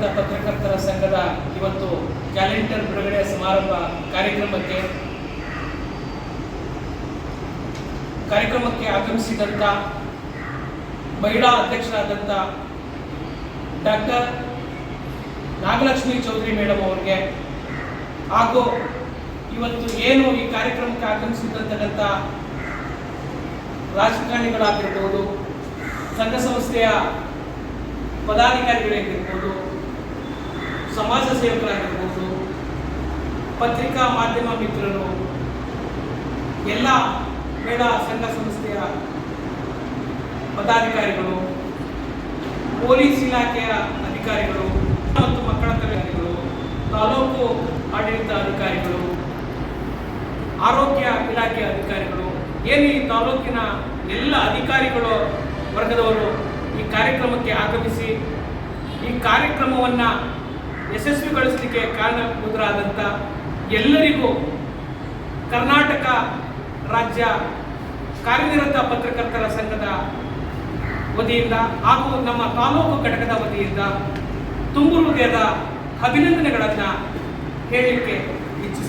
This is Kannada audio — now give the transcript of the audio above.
ಕಾರ್ಯನಿರತ ಪತ್ರಕರ್ತರ ಸಂಘದ ಇವತ್ತು ಕ್ಯಾಲೆಂಡರ್ ಬಿಡುಗಡೆ ಸಮಾರಂಭ ಕಾರ್ಯಕ್ರಮಕ್ಕೆ ಕಾರ್ಯಕ್ರಮಕ್ಕೆ ಆಗಮಿಸಿದಂಥ ಮಹಿಳಾ ಅಧ್ಯಕ್ಷರಾದಂಥ ಡಾಕ್ಟರ್ ನಾಗಲಕ್ಷ್ಮಿ ಚೌಧರಿ ಮೇಡಮ್ ಅವರಿಗೆ ಹಾಗೂ ಇವತ್ತು ಏನು ಈ ಕಾರ್ಯಕ್ರಮಕ್ಕೆ ಆಗಮಿಸಿದಂತಕ್ಕಂಥ ರಾಜಕಾರಣಿಗಳಾಗಿರ್ಬೋದು ಸಂಘ ಸಂಸ್ಥೆಯ ಪದಾಧಿಕಾರಿಗಳಾಗಿರ್ಬೋದು ಸಮಾಜ ಸೇವಕರಾಗಿರ್ಬೋದು, ಪತ್ರಿಕಾ ಮಾಧ್ಯಮ ಮಿತ್ರರು, ಎಲ್ಲ ಮಹಿಳಾ ಸಂಘ ಸಂಸ್ಥೆಯ ಪದಾಧಿಕಾರಿಗಳು, ಪೊಲೀಸ್ ಇಲಾಖೆಯ ಅಧಿಕಾರಿಗಳು, ಮತ್ತು ಮಕ್ಕಳ ಕಲ್ಯಾಣಿಗಳು, ತಾಲೂಕು ಆಡಳಿತ ಅಧಿಕಾರಿಗಳು, ಆರೋಗ್ಯ ಇಲಾಖೆಯ ಅಧಿಕಾರಿಗಳು, ಏನು ಈ ತಾಲೂಕಿನ ಎಲ್ಲ ಅಧಿಕಾರಿಗಳು ವರ್ಗದವರು ಈ ಕಾರ್ಯಕ್ರಮಕ್ಕೆ ಆಗಮಿಸಿ ಈ ಕಾರ್ಯಕ್ರಮವನ್ನು ಯಶಸ್ವಿಗೊಳಿಸಲಿಕ್ಕೆ ಕಾರಣಭೂತರಾದಂಥ ಎಲ್ಲರಿಗೂ ಕರ್ನಾಟಕ ರಾಜ್ಯ ಕಾರ್ಯನಿರತ ಪತ್ರಕರ್ತರ ಸಂಘದ ವತಿಯಿಂದ ಹಾಗೂ ನಮ್ಮ ತಾಲೂಕು ಘಟಕದ ವತಿಯಿಂದ ತುಂಬು ಹೃದಯದ ಅಭಿನಂದನೆಗಳನ್ನು ಹೇಳಲಿಕ್ಕೆ ಇಚ್ಛಿಸ್ತೇನೆ